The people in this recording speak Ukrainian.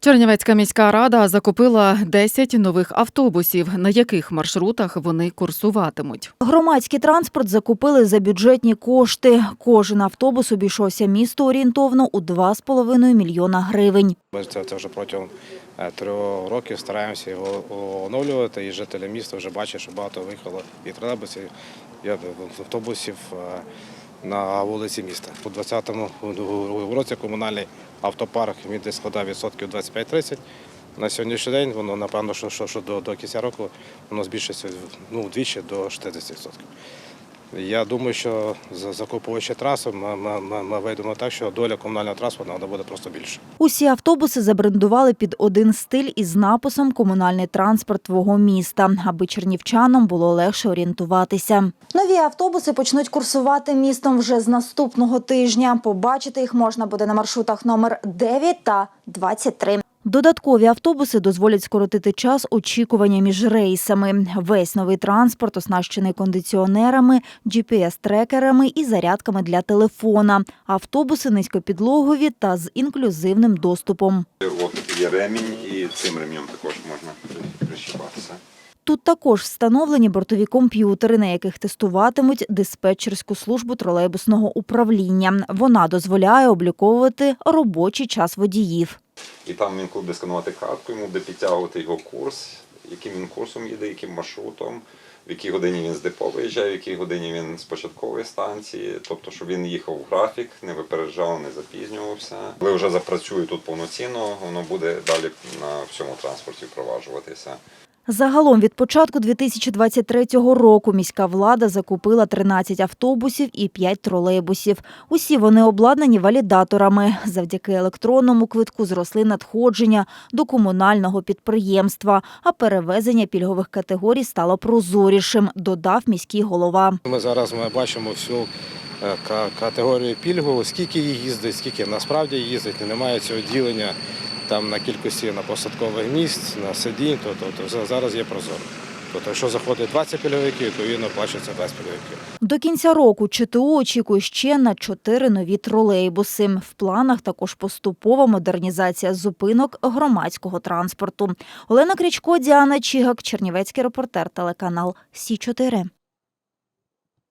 Чернівецька міська рада закупила 10 нових автобусів, на яких маршрутах вони курсуватимуть. Громадський транспорт закупили за бюджетні кошти. Кожен автобус обійшовся місту орієнтовно у 2,5 мільйона гривень. Ми це, це вже протягом е, трьох років стараємося його оновлювати, і жителі міста вже бачать, що багато виїхало і тролейбусів, і автобусів е, на вулиці міста. У 2020 році комунальний автопарк він десь складав відсотків 25-30. На сьогоднішній день воно напевно, що, що, що до, до кінця року воно збільшиться ну, вдвічі до 60%. Я думаю, що за- закуповуючи трасу, ми, ми, ми, ми вийдемо так, що доля комунального транспорту вона буде просто більше. Усі автобуси забрендували під один стиль із написом Комунальний транспорт твого міста, аби чернівчанам було легше орієнтуватися. Нові автобуси почнуть курсувати містом вже з наступного тижня. Побачити їх можна буде на маршрутах номер 9 та 23. Додаткові автобуси дозволять скоротити час очікування між рейсами. Весь новий транспорт оснащений кондиціонерами, GPS-трекерами і зарядками для телефона. Автобуси низькопідлогові та з інклюзивним доступом. От є ремінь, і цим ремнем також можна при- прищіпатися. Тут також встановлені бортові комп'ютери, на яких тестуватимуть диспетчерську службу тролейбусного управління. Вона дозволяє обліковувати робочий час водіїв. І там він коли буде сканувати картку, йому буде підтягувати його курс, яким він курсом їде, яким маршрутом, в якій годині він з депо виїжджає, в якій годині він з початкової станції, тобто, щоб він їхав в графік, не випереджав, не запізнювався. Коли вже запрацює тут повноцінно, воно буде далі на всьому транспорті впроваджуватися. Загалом від початку 2023 року міська влада закупила 13 автобусів і 5 тролейбусів. Усі вони обладнані валідаторами. Завдяки електронному квитку зросли надходження до комунального підприємства, а перевезення пільгових категорій стало прозорішим, додав міський голова. Ми зараз ми бачимо всю е, категорію пільгу, скільки її їздить, скільки насправді їздить, немає цього ділення там на кількості на посадкових місць, на сидінь, то, то, то за- зараз є прозоро. Тобто, якщо заходить 20 пільговиків, відповідно плачується 20 пільговиків. До кінця року ЧТУ очікує ще на чотири нові тролейбуси. В планах також поступова модернізація зупинок громадського транспорту. Олена Крічко, Діана Чігак, Чернівецький репортер, телеканал Сі 4